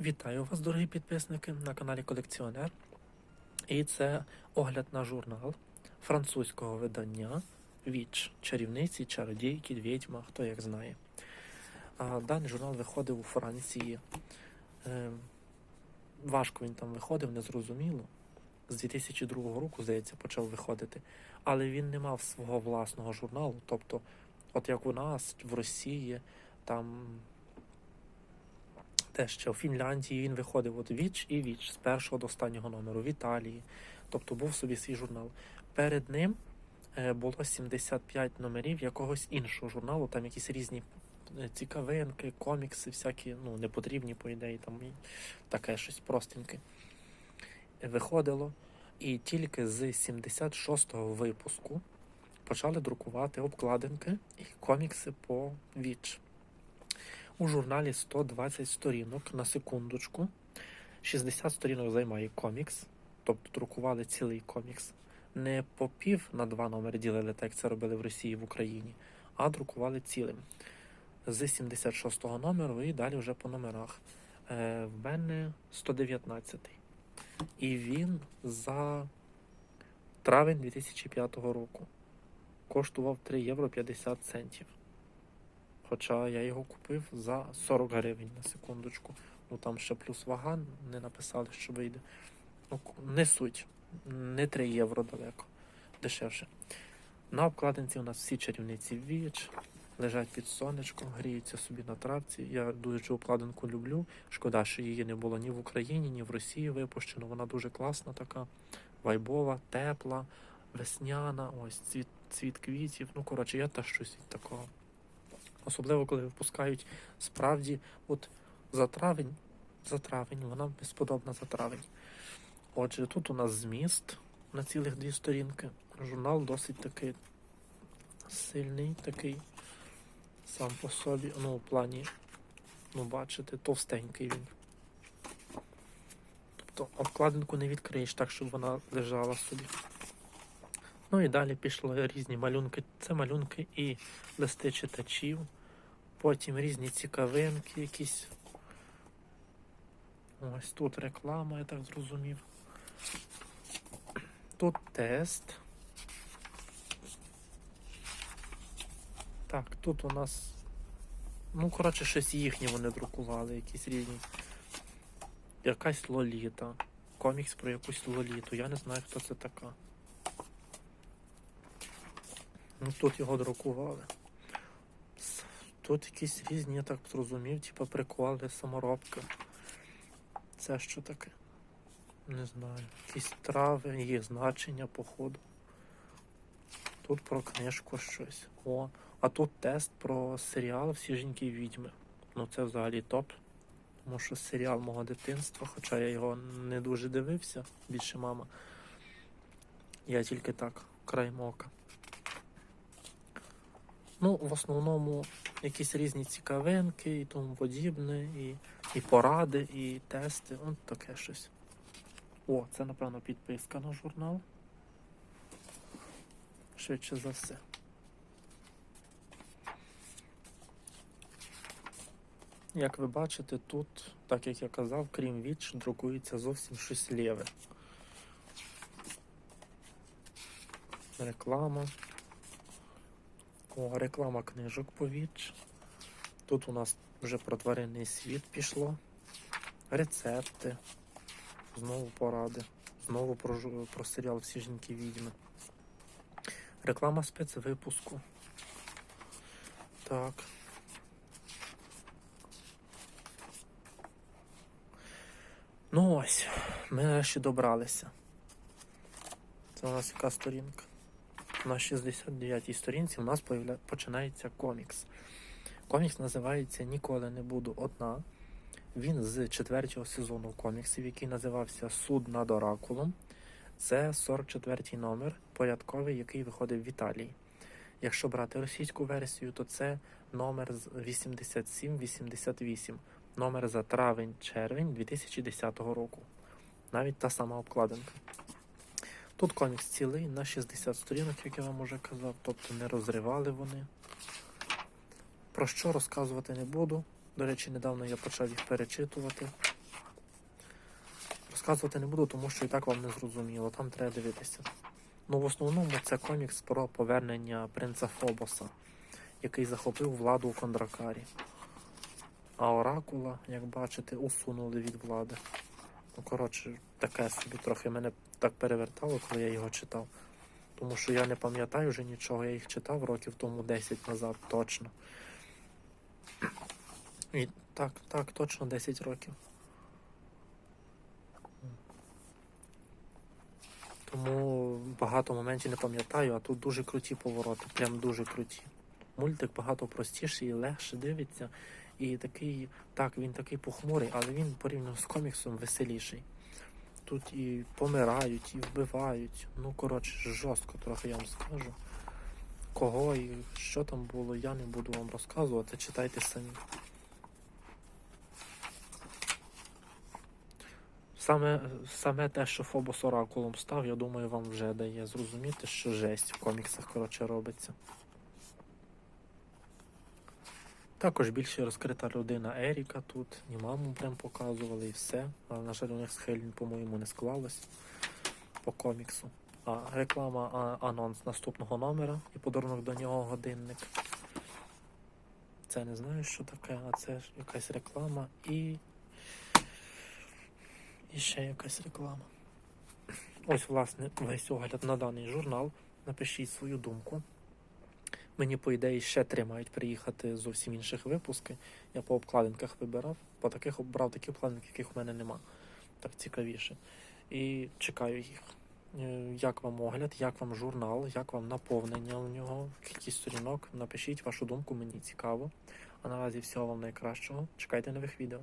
Вітаю вас, дорогі підписники, на каналі Колекціонер. І це огляд на журнал французького видання Віч чарівниці, чародійки, відьма, хто як знає. Даний журнал виходив у Франції. Е, важко він там виходив, незрозуміло. З 2002 року, здається, почав виходити. Але він не мав свого власного журналу. Тобто, от як у нас в Росії, там те, що в Фінляндії він виходив от Віч і Віч з першого до останнього номеру, в Італії. Тобто був собі свій журнал. Перед ним е, було 75 номерів якогось іншого журналу, там якісь різні е, цікавинки, комікси, всякі, ну, непотрібні, по ідеї, там і таке щось простеньке. Виходило. І тільки з 76-го випуску почали друкувати обкладинки і комікси по Віч. У журналі 120 сторінок на секундочку. 60 сторінок займає комікс, тобто друкували цілий комікс. Не по пів на два номери ділили, так як це робили в Росії в Україні, а друкували цілим. З 76-го номеру і далі вже по номерах. Е, в мене 119. І він за травень 2005 року коштував 3 євро 50 центів. Хоча я його купив за 40 гривень на секундочку. Ну там ще плюс вага не написали, що вийде. Ну, не суть. Не 3 євро далеко. Дешевше. На обкладинці у нас всі чарівниці віч, лежать під сонечком, гріються собі на травці. Я дуже цю обкладинку люблю. Шкода, що її не було ні в Україні, ні в Росії випущено. Вона дуже класна така, вайбова, тепла, весняна, ось цвіт, цвіт квітів. Ну, коротше, я теж щось від такого. Особливо, коли випускають справді, от за травень, за травень, вона безподобна за травень. Отже, тут у нас зміст на цілих дві сторінки. Журнал досить такий сильний, такий сам по собі, ну, у плані, ну, бачите, товстенький він. Тобто обкладинку не відкриєш так, щоб вона лежала собі. Ну і далі пішли різні малюнки. Це малюнки і листи читачів, потім різні цікавинки якісь. Ось тут реклама, я так зрозумів. Тут тест. Так, тут у нас. Ну, коротше, щось їхнє вони друкували, якісь різні. Якась лоліта. Комікс про якусь лоліту. Я не знаю, хто це така. Ну, тут його друкували. Тут якісь різні, я так зрозумів, типу приколи, саморобки. Це що таке? Не знаю. Якісь трави, їх значення, походу. Тут про книжку щось. О, а тут тест про серіал Всі жінки відьми. Ну це взагалі топ. Тому що серіал мого дитинства, хоча я його не дуже дивився, більше мама. Я тільки так, краєм ока. Ну, в основному якісь різні цікавинки і тому подібне, і, і поради, і тести. От таке щось. О, це, напевно, підписка на журнал. Швидше за все. Як ви бачите, тут, так як я казав, крім віч, друкується зовсім щось лєве. Реклама. О, реклама книжок по віч. Тут у нас вже про тваринний світ пішло. Рецепти. Знову поради. Знову про, про серіал Всі жінки відьми. Реклама спецвипуску. Так. Ну ось, ми нарешті добралися. Це у нас яка сторінка? На 69-й сторінці у нас починається комікс. Комікс називається Ніколи не буду одна. Він з четвертого сезону коміксів, який називався Суд над Оракулом. Це 44-й номер, порядковий, який виходив в Італії. Якщо брати російську версію, то це номер з 87-88, номер за травень-червень 2010 року. Навіть та сама обкладинка. Тут комікс цілий на 60 сторінок, як я вам уже казав, тобто не розривали вони. Про що розказувати не буду. До речі, недавно я почав їх перечитувати. розказувати не буду, тому що і так вам не зрозуміло. Там треба дивитися. Ну, в основному це комікс про повернення принца Фобоса, який захопив владу у Кондракарі. А Оракула, як бачите, усунули від влади. Ну, коротше, таке собі трохи мене так перевертало, коли я його читав. Тому що я не пам'ятаю вже нічого, я їх читав років тому 10 назад, точно. І так, так, точно 10 років. Тому багато моментів не пам'ятаю, а тут дуже круті повороти, прям дуже круті. Мультик багато простіший, легше дивиться. І такий, так, він такий похмурий, але він порівняно з коміксом веселіший. Тут і помирають, і вбивають. Ну, коротше, жорстко трохи я вам скажу. Кого і що там було, я не буду вам розказувати, читайте самі. Саме, саме те, що Фобос Оракулом став, я думаю, вам вже дає зрозуміти, що жесть в коміксах коротше робиться. Також більше розкрита людина Еріка тут, і маму прям показували, і все. Але, на жаль, у них Хелін, по-моєму, не склалось по коміксу. А реклама, а, анонс наступного номера і подарунок до нього годинник. Це не знаю, що таке, а це ж якась реклама і. І ще якась реклама. Ось, власне, весь огляд на даний журнал. Напишіть свою думку. Мені, по ідеї, ще три мають приїхати зовсім інших випуски. Я по обкладинках вибирав, по таких обрав такі обкладинки, яких у мене нема. Так цікавіше. І чекаю їх. Е, Як вам огляд, як вам журнал, як вам наповнення у нього, кількість сторінок. Напишіть вашу думку, мені цікаво. А наразі всього вам найкращого. Чекайте нових відео.